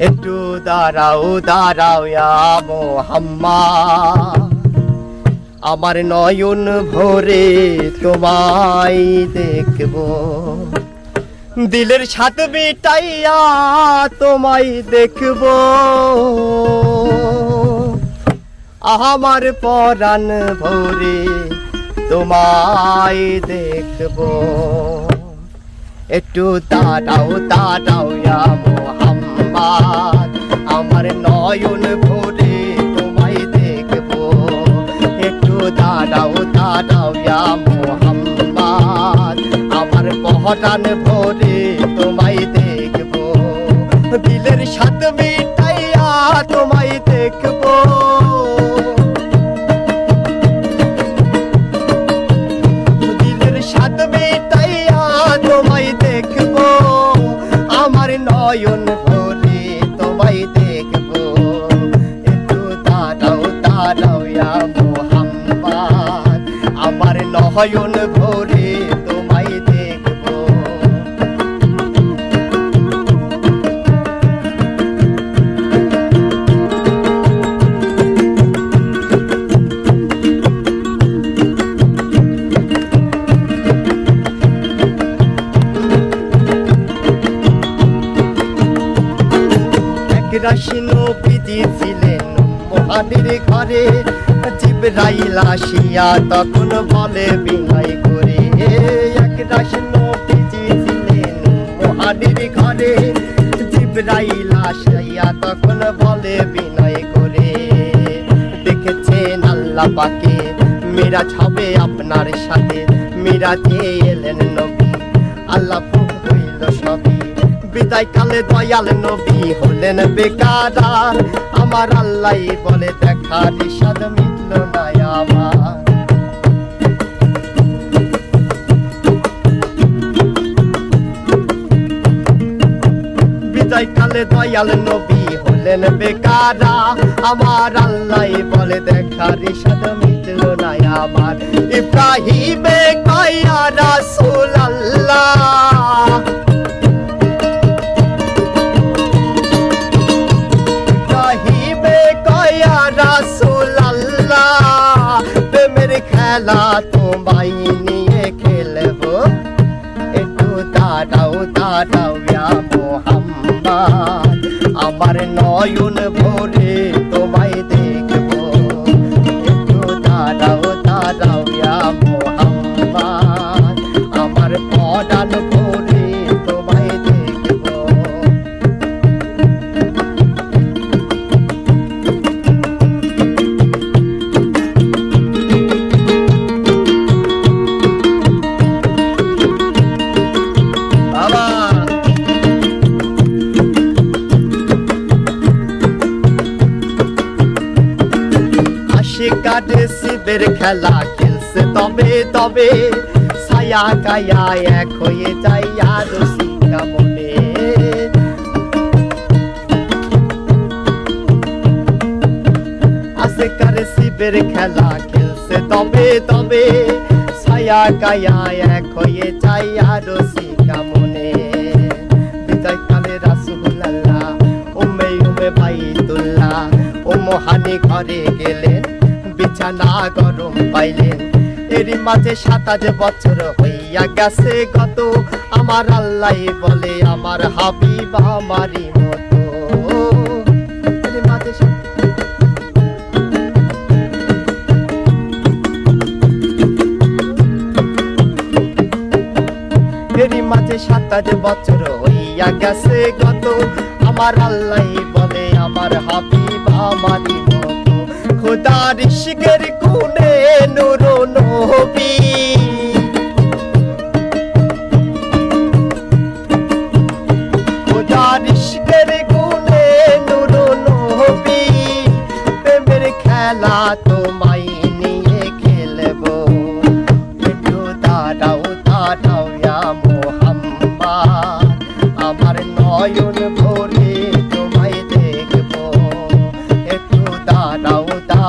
একটু দাঁড়াও দাঁড়াও মোহাম্মদ। আমার নয়ন ভরে তোমায় দেখব। দিলের সাথ মিটাইয়া তোমায় দেখব। আমার পরাণ ভরে তোমায় দেখব। একটু দাঁড়াও দাঁড়াও ইয়া মোহাম্মদ আমার নয়ন ভরে তোমায় দেখব। একটু দাঁড়াও দাঁড়াও মোহাম্মদ। আমার পহটান ভরে ইয়া মোহাম্মদ আমার নয়ন ভরে তোমায় দেখব। এক রাশি নবীজি ছিলেন ঘরে জিবরাইল আসিয়া তখন বলে, বিনয় করে, এক ঘরে জিবরাইল আসিয়া তখন বলে, বিনয় করে, দেখেছেন আল্লাহ পাকে, মিরাজ হবে আপনার সাথে, মিরাজে এলেন নবী, আল্লাহ বিদায় কালে দয়াল নবী হলেন বেকার আমার আল্লাহ বলে দেখার সাদ মিটল না আমার। বিদায় কালে দয়াল নবী হলেন বেকারা। আমার আল্লাহ বলে দেখার আমার। দাঁড়াও মোহাম্মদ। আমার নয়ন কাটে শিবের খেলা খেলছে তবে তবে। ছায়া কায়া এক হয়ে যায় আর শিকা মনে আসে কারে শিবের খেলা খেলছে তবে তবে। ছায়া কায়া এক হয়ে যায় আর শিকা মনে বিজয় কালে রাসুল্লাহ উমে উমে বাইতুল্লাহ, ও মহানি ঘরে গেলেন বিছানা গরম পাইলেন এরই মাঝে সাতাশ বছর হইয়া গেছে কত আমার আল্লাহ বলে, আমার হাবিব আমারই মতো। এরই মাঝে সাতাশ বছর হইয়া গেছে গত। আমার আল্লাহ বলে, আমার হাবিব আমারই খোদার শিখের কুনে নুরো নবী।